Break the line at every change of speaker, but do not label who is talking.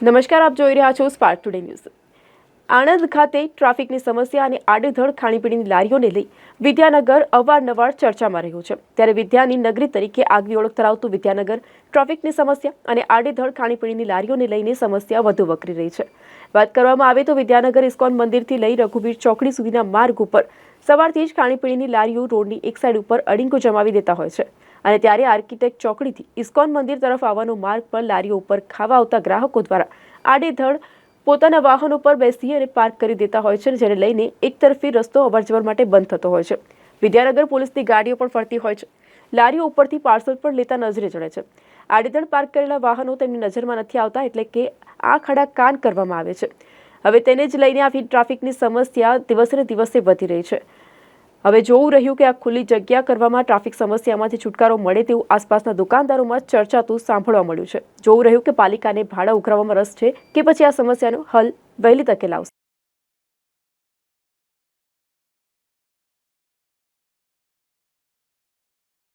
નમસ્કાર, આપ જોઈ રહ્યા છો સ્પાર્ક ટુડે ન્યૂઝ આણંદ ખાતે ટ્રાફિકની સમસ્યા અને આડેધડ ખાણીપીણીની લારીઓને લઈ વિદ્યાનગર અવારનવાર ચર્ચામાં રહ્યું છે. ત્યારે વિદ્યાની નગરી તરીકે આગવી ઓળખ ધરાવતું વિદ્યાનગર ટ્રાફિકની સમસ્યા અને આડેધડ ખાણીપીણીની લારીઓને લઈને સમસ્યા વધુ વકરી રહી છે. વાત કરવામાં આવે તો વિદ્યાનગર ઇસ્કોન મંદિરથી લઈ રઘુવીર ચોકડી સુધીના માર્ગ ઉપર સવારથી જ ખાણીપીણીની લારીઓ રોડની એક સાઈડ ઉપર અડીંગો જમાવી દેતા હોય છે. અને ત્યારે આર્કિટેક્ટ ચોકડીથી ઇસ્કોન મંદિર તરફ આવવાનો માર્ગ પર લારીઓ ઉપર ખાવા આવતા ગ્રાહકો દ્વારા આડેધડ પોતાના વાહનો પર બેસી અને પાર્ક કરી દેતા હોય છે, જેને લઈને એકતરફી રસ્તો અવરજવર માટે બંધ થતો હોય છે. વિદ્યાનગર પોલીસની ગાડીઓ પણ ફરતી હોય છે. લારીઓ ઉપરથી પાર્સલ પણ લેતા નજરે ચડે છે. આડેધડ પાર્ક કરેલા વાહનો તેમની નજરમાં નથી આવતા, એટલે કે આ ખડા કાન કરવામાં આવે છે. હવે તેને જ લઈને આવી ટ્રાફિકની સમસ્યા દિવસે દિવસે વધી રહી છે. હવે જોવું રહ્યું કે આ ખુલ્લી જગ્યા કરવામાં ટ્રાફિક સમસ્યામાંથી છુટકારો મળે તેવું આસપાસના દુકાનદારોમાં ચર્ચાતું સાંભળવા મળ્યું છે. જોવું રહ્યું કે પાલિકાને ભાડા ઉઘરાવવામાં રસ છે કે પછી આ સમસ્યાનો હલ વહેલી તકે લાવશે?